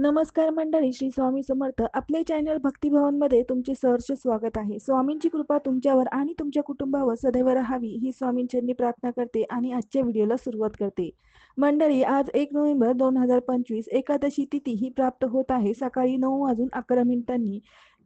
नमस्कार मंडळी श्री स्वामी समर्थ. आपले चॅनल भक्तिभवनमध्ये तुमचे सहर्ष स्वागत आहे. स्वामींची कृपा तुमच्यावर आणि तुमच्या कुटुंबावर सदैव राहावी ही स्वामींच्यांनी प्रार्थना करते आणि आजच्या व्हिडिओला सुरुवात करते. मंडळी आज एक नोव्हेंबर दोन हजार पंचवीस एकादशी तिथी ही प्राप्त होत आहे. सकाळी नऊ वाजून अकरा मिनिटांनी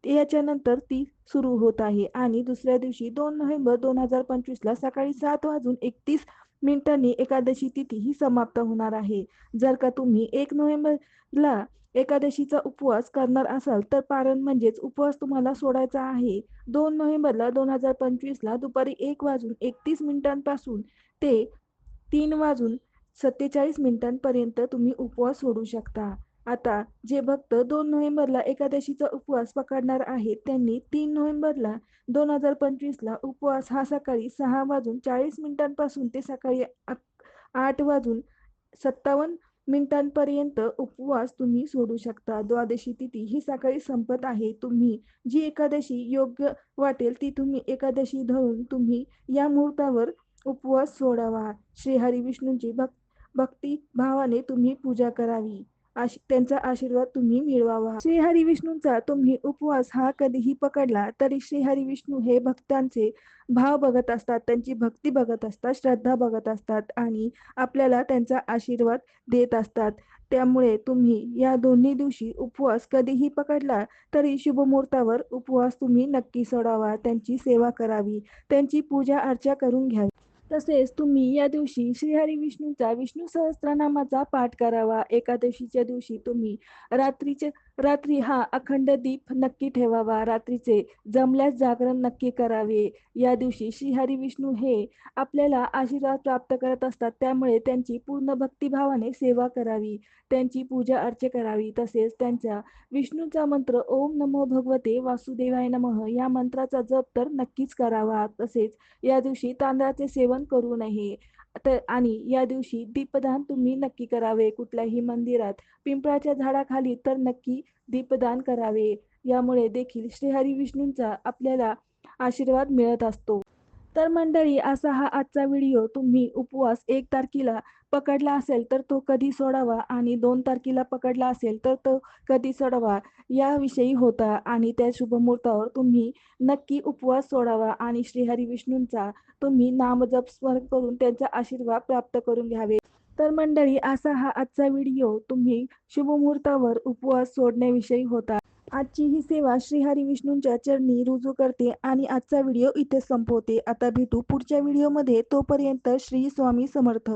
याच्यानंतर ती सुरू होत आहे. आणि दुसऱ्या दिवशी दोन नोव्हेंबर दोन हजार पंचवीसला सकाळी सात वाजून एकतीस मिनिटांनी एकादशी तिथी ही समाप्त होणार आहे. जर का तुम्ही एक नोव्हेंबरला एकादशीचा उपवास करणार असाल तर पारण म्हणजेच उपवास तुम्हाला सोडायचा आहे. दोन नोव्हेंबरला दोन हजार पंचवीसला दुपारी एक वाजून एकतीस मिनिटांपासून ते तीन वाजून सत्तेचाळीस मिनिटांपर्यंत तुम्ही उपवास सोडू शकता. आता जे भक्त दोन नोव्हेंबरला एकादशीचा उपवास पकडणार आहेत त्यांनी तीन नोव्हेंबरला दोन हजार पंचवीसला उपवास हा सकाळी सहा वाजून चाळीस मिनिटांपासून ते सकाळी आठ वाजून सत्तावन्न मिनिटांपर्यंत उपवास तुम्ही सोडू शकता. द्वादशी तिथी ही सकाळी संपत आहे. तुम्ही जी एकादशी योग्य वाटेल ती तुम्ही एकादशी धरून तुम्ही या मुहूर्तावर उपवास सोडावा. श्रीहरी विष्णूंची भक् भक्ती भावाने तुम्ही पूजा करावी. आश त्यांचा आशीर्वाद तुम्ही मिळवावा. श्री हरी विष्णूंचा तुम्ही उपवास हा कधीही पकडला तरी श्री हरी विष्णू हे भक्तांचे भाव बघत असतात त्यांची भक्ती बघत असतात श्रद्धा बघत असतात आणि आपल्याला त्यांचा आशीर्वाद देत असतात. त्यामुळे तुम्ही या दोन्ही दिवशी उपवास कधीही पकडला तरी शुभमुहूर्तावर उपवास तुम्ही नक्की सोडावा त्यांची सेवा करावी त्यांची पूजा अर्चा करून घ्यावी. तसेच तुम्ही या दिवशी श्रीहरी विष्णूचा विष्णू सहस्त्रनामाचा पाठ करावा. एकादशीच्या दिवशी तुम्ही रात्रीचे रात्री हा अखंड दीप नक्की ठेवावा. रात्रीचे जमल्यास जागरण नक्की करावे. या दिवशी श्रीहरी विष्णू हे आपल्याला आशीर्वाद प्राप्त करत असतात. त्यामुळे त्यांची पूर्ण भक्तिभावाने सेवा करावी. त्यांची पूजा अर्चे करावी. तसेच त्यांचा विष्णूचा मंत्र ओम नमो भगवते वासुदेवाय नमः या मंत्राचा जप तर नक्कीच करावा. तसेच या दिवशी तांदळाचे सेवन करू नये. तर आणि या दिवशी दीपदान तुम्ही नक्की करावे. कुठल्याही मंदिरात पिंपळाच्या झाडाखाली तर नक्की दीपदान करावे. यामुळे देखील श्रीहरी विष्णूंचा आपल्याला आशीर्वाद मिळत असतो. तर मंडळी असा हा आजचा व्हिडिओ तुम्ही उपवास एक तारखेला पकडला असेल तर तो कधी सोडावा आणि दोन तारखेला पकडला असेल तर तो कधी सोडावा याविषयी होता आणि त्या शुभमुहूर्तावर तुम्ही नक्की उपवास सोडावा आणि श्रीहरी विष्णूंचा तुम्ही नामजप स्मरण करून त्यांचा आशीर्वाद प्राप्त करून घ्यावे. तर मंडळी असा हा आजचा व्हिडिओ तुम्ही शुभमुहूर्तावर उपवास सोडण्याविषयी होता. आजची ही सेवा श्रीहरी विष्णूंच्या चरणी रुजू करते आणि आजचा व्हिडिओ इथे संपवते. आता भेटू पुढच्या व्हिडिओमध्ये. तोपर्यंत श्री स्वामी समर्थ.